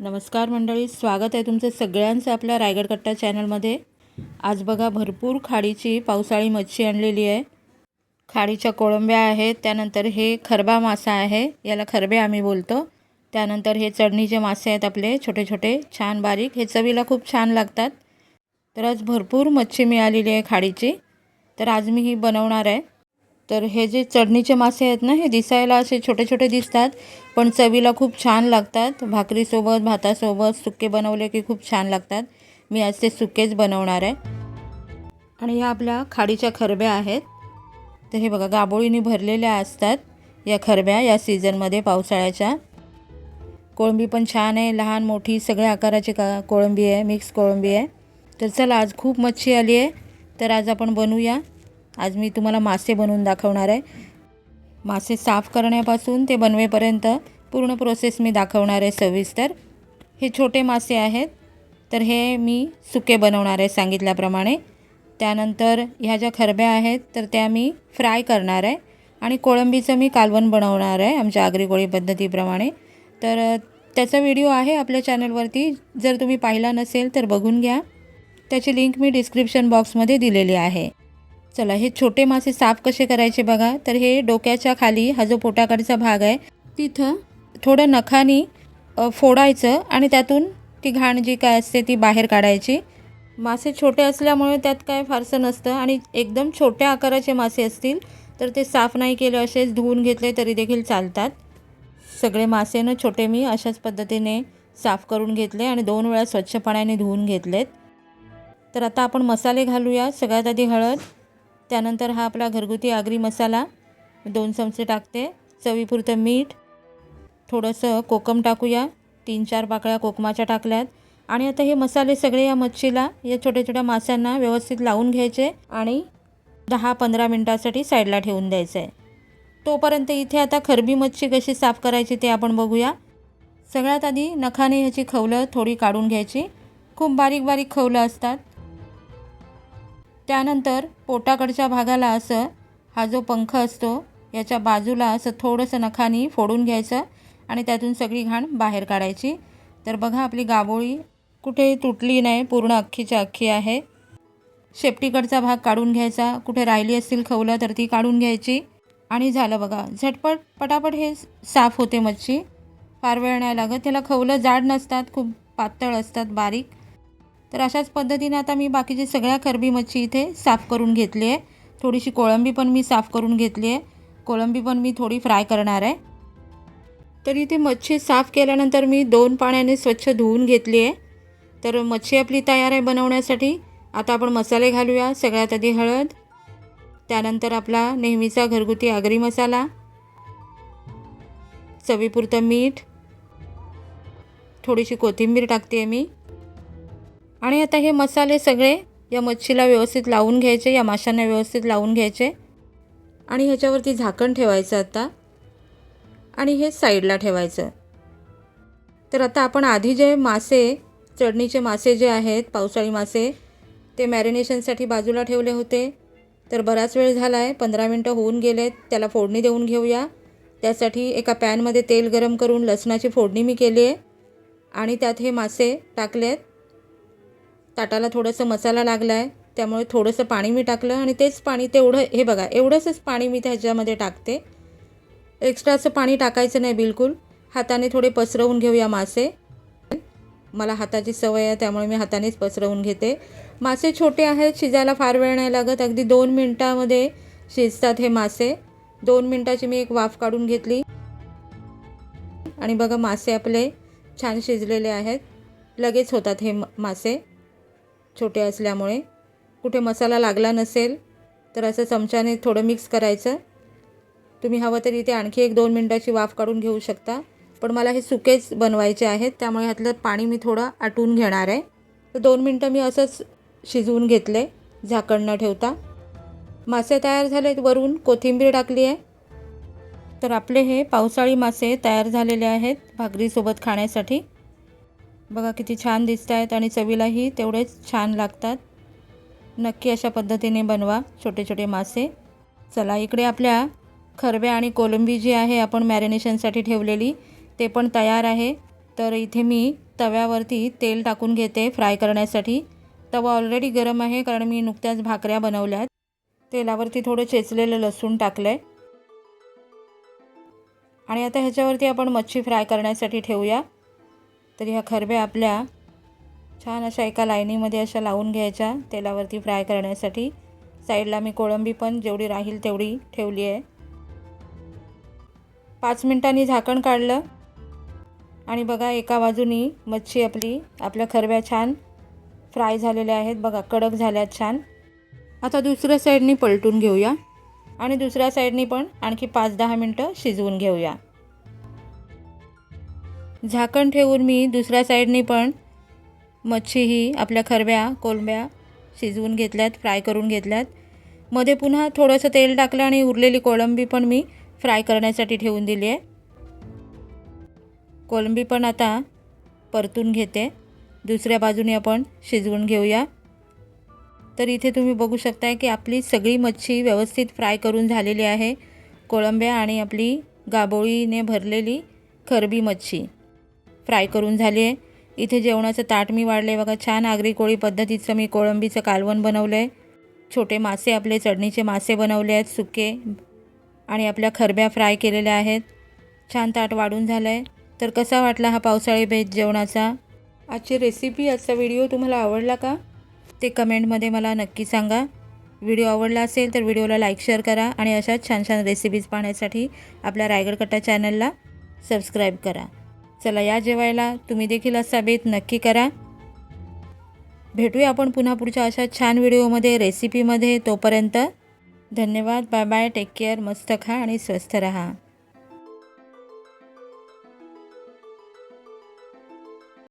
नमस्कार मंडळी स्वागत आहे तुमचं सगळ्यांचं आपल्या रायगड कट्टा चॅनलमध्ये. आज बघा भरपूर खाडीची पावसाळी मच्छी आणलेली आहे. खाडीच्या कोळंब्या आहेत त्यानंतर हे खरबा मासा आहे याला खरबे आम्ही बोलतो. त्यानंतर हे चढणीचे मासे आहेत आपले छोटे छोटे छान बारीक. हे चवीला खूप छान लागतात. तर आज भरपूर मच्छी मिळालेली आहे खाडीची. तर आज मी ही बनवणार आहे. तर हे जे चढणीचे मासे आहेत ना हे दिसायला असे छोटे छोटे दिसतात पण चवीला खूप छान लागतात. भाकरीसोबत भातासोबत सुके बनवले की खूप छान लागतात. मी आज ते सुकेच बनवणार आहे. आणि ह्या आपल्या खाडीच्या खरब्या आहेत. तर हे बघा गाबोळीने भरलेल्या असतात या खरब्या या सीझनमध्ये पावसाळ्याच्या. कोळंबी पण छान आहे लहान मोठी सगळ्या आकाराची का कोळंबी आहे मिक्स कोळंबी आहे. तर चला आज खूप मच्छी आली आहे. तर आज आपण बनवूया. आज मी तुम्हाला मासे बनवून दाखवणार आहे. मासे साफ करण्यापासून ते बनवेपर्यंत पूर्ण प्रोसेस मी दाखवणार आहे सविस्तर. हे छोटे मासे आहेत. तर हे मी सुके बनवणार आहे सांगितल्याप्रमाणे. त्यानंतर ह्या ज्या खरब्या आहेत तर त्या मी फ्राय करणार आहे. आणि कोळंबीचं मी कालवण बनवणार आहे आमच्या आगरी कोळी पद्धतीप्रमाणे. तर त्याचा व्हिडिओ आहे आपल्या चॅनलवरती. जर तुम्ही पाहिला नसेल तर बघून घ्या. त्याची लिंक मी डिस्क्रिप्शन बॉक्समध्ये दिलेली आहे. चला हे छोटे मासे साफ कसे करायचे बघा. तर हे डोक्याच्या खाली हा जो पोटाकडचा भाग आहे तिथं थोडं नखानी फोडायचं आणि त्यातून ती घाण जी काय असते ती बाहेर काढायची. मासे छोटे असल्यामुळे त्यात काय फारसं नसतं आणि एकदम छोट्या आकाराचे मासे असतील तर ते साफ नाही केले असेच धुवून घेतले तरी देखील चालतात. सगळे मासे छोटे मी अशाच पद्धतीने साफ करून घेतले आणि दोन वेळा स्वच्छ पाण्याने धुवून घेतलेत. तर आता आपण मसाले घालूया. सगळ्यात आधी हळद त्यानंतर हा आपला घरगुती आगरी मसाला दोन चमचे टाकते चवीपुरतं मीठ थोडंसं कोकम टाकूया तीन चार पाकळ्या कोकमाच्या टाकल्यात. आणि आता हे मसाले सगळे या मच्छीला या छोट्या छोट्या माशांना व्यवस्थित लावून घ्यायचे आणि दहा पंधरा मिनटासाठी साईडला ठेवून द्यायचं आहे तोपर्यंत इथे आता खरबी मच्छी कशी साफ करायची ते आपण बघूया. सगळ्यात आधी नखाने ह्याची खवलं थोडी काढून घ्यायची. खूप बारीक बारीक खवलं असतात. त्यानंतर पोटाकडच्या भागाला असं हा जो पंख असतो याच्या बाजूला असं थोडंसं नखानी फोडून घ्यायचं आणि त्यातून सगळी घाण बाहेर काढायची. तर बघा आपली गाबोळी कुठे तुटली नाही पूर्ण अख्खीच्या अख्खी आहे. शेपटीकडचा भाग काढून घ्यायचा. कुठे राहिली असतील खवलं तर ती काढून घ्यायची. आणि झालं बघा झटपट पटापट हे साफ होते मच्छी. फार वेळ नाही लागत. त्याला खवलं जाड नसतात खूप पातळ असतात बारीक. तर अशाच पद्धतीने आता मी बाकीची सगळ्या खरबी मच्छी इथे साफ करून घेतली आहे. थोडीशी कोळंबी पण मी साफ करून घेतली आहे. कोळंबी पण मी थोडी फ्राय करणार आहे. तर इथे मच्छी साफ केल्यानंतर मी दोन पाण्याने स्वच्छ धुवून घेतली आहे. तर मच्छी आपली तयार आहे बनवण्यासाठी. आता आपण मसाले घालूया. सगळ्यात आधी हळद. त्यानंतर आपला नेहमीचा घरगुती आगरी मसाला. चवीपुरतं मीठ. थोडीशी कोथिंबीर टाकते मी. आणि आता हे मसाले सगळे या मच्छीला व्यवस्थित लावून घ्यायचे या माशांना व्यवस्थित लावून घ्यायचे. आणि ह्याच्यावरती झाकण ठेवायचं आता. आणि हे साईडला ठेवायचं. तर आता आपण आधी जे मासे चढणीचे मासे जे आहेत पावसाळी मासे ते मॅरिनेशनसाठी बाजूला ठेवले होते. तर बराच वेळ झाला आहे पंधरा मिनटं होऊन गेलेत त्याला फोडणी देऊन घेऊया. त्यासाठी एका पॅनमध्ये तेल गरम करून लसणाची फोडणी मी केली आहे आणि त्यात हे मासे टाकलेत. ताटाला थोडंसं मसाला लागला आहे त्यामुळे थोडंसं पाणी मी टाकलं आणि तेच पाणी तेवढं हे बघा एवढंसंच पाणी मी त्याच्यामध्ये टाकते. एक्स्ट्रा असं पाणी टाकायचं नाही बिलकुल. हाताने थोडे पसरवून घेऊया मासे. मला हाताची सवय आहे त्यामुळे मी हातानेच पसरवून घेते. मासे छोटे आहेत शिजायला फार वेळ नाही लागत. अगदी दोन मिनटामध्ये शिजतात हे मासे. दोन मिनटाची मी एक वाफ काढून घेतली. आणि बघा मासे आपले छान शिजलेले आहेत. लगेच होतात हे मासे. छोटे असल्यामुळे. कुठे मसाला लागला नसेल तर असं चमच्याने थोडं मिक्स करायचं. तुम्ही हवं तर इथे आणखी एक दोन मिनटाची वाफ काढून घेऊ शकता. पण मला हे सुकेच बनवायचे आहेत त्यामुळे ह्यातलं पाणी मी थोडं आटून घेणार आहे. तर दोन मिनटं मी असंच शिजवून घेतले झाकण न ठेवता. मासे तयार झालेत वरून कोथिंबीर टाकली आहे. तर आपले हे पावसाळी मासे तयार झालेले आहेत भाकरीसोबत खाण्यासाठी. बघा किती छान दिसत आहेत आणि चवीलाही तेवढेच छान लागतात. नक्की अशा पद्धतीने बनवा छोटे छोटे मासे. चला इकडे आपल्या खरब्या आणि कोलंबी जी आहे आपण मॅरिनेशनसाठी ठेवलेली ते पण तयार आहे. तर इथे मी तव्यावरती तेल टाकून घेते फ्राय करण्यासाठी. तवा ऑलरेडी गरम आहे कारण मी नुकत्याच भाकऱ्या बनवल्यात. तेलावरती थोडं चेचलेलं लसूण टाकलं आहे आणि आता ह्याच्यावरती आपण मच्छी फ्राय करण्यासाठी ठेवूया. तर ह्या खरब्या आपल्या छान अशा एका लाईनीमध्ये अशा लावून घ्यायच्या तेलावरती फ्राय करण्यासाठी. साईडला मी कोळंबी पण जेवढी राहील तेवढी ठेवली आहे. पाच मिनटांनी झाकण काढलं. आणि बघा एका बाजूनी मच्छी आपली आपल्या खरब्या छान फ्राय झालेल्या आहेत. बघा कडक झाल्यात छान. आता दुसऱ्या साईडनी पलटून घेऊया. आणि दुसऱ्या साईडनी पण आणखी पाच दहा मिनटं शिजवून घेऊया. झाकण ठेवून मी दुसऱ्या साईडनी पण मच्छी ही आपल्या खरब्या कोलंब्या शिजवून घेतल्यात फ्राय करून घेतल्यात. मध्ये पुन्हा थोडंसं तेल टाकलं आणि उरलेली कोळंबी पण मी फ्राय करण्यासाठी ठेवून दिली आहे. कोलंबी पण आता परतून घेते. दुसऱ्या बाजूने आपण शिजवून घेऊया. तर इथे तुम्ही बघू शकताय की आपली सगळी मच्छी व्यवस्थित फ्राय करून झालेली आहे. कोळंब्या आणि आपली गाबोळीने भरलेली खरबी मच्छी. फ्राय करून झाली आहे. इथे जेवणाचं ताट मी वाढले बघा. छान आगरी कोळी पद्धतीचं मी कोळंबीचं कालवण बनवलं आहे छोटे मासे आपले चढणीचे मासे बनवले आहेत सुके आणि आपल्या खरब्या फ्राय केलेल्या आहेत. छान ताट वाढून झालं आहे तर कसा वाटला हा पावसाळी भेज जेवणाचा? आजची रेसिपी आजचा व्हिडिओ तुम्हाला आवडला का? ते कमेंटमध्ये मला नक्की सांगा. व्हिडिओ आवडला असेल तर व्हिडिओला लाईक शेअर करा आणि अशाच छान छान रेसिपीज पाहण्यासाठी आपल्या रायगड कट्टा चॅनलला सबस्क्राईब करा. चला या जेवायला. तुम्ही देखील असा बेत नक्की करा. भेटूया आपण पुन्हा पुढच्या अशा छान व्हिडिओमध्ये रेसिपीमध्ये तोपर्यंत. धन्यवाद. बाय बाय टेक केअर मस्त खा आणि स्वस्थ रहा.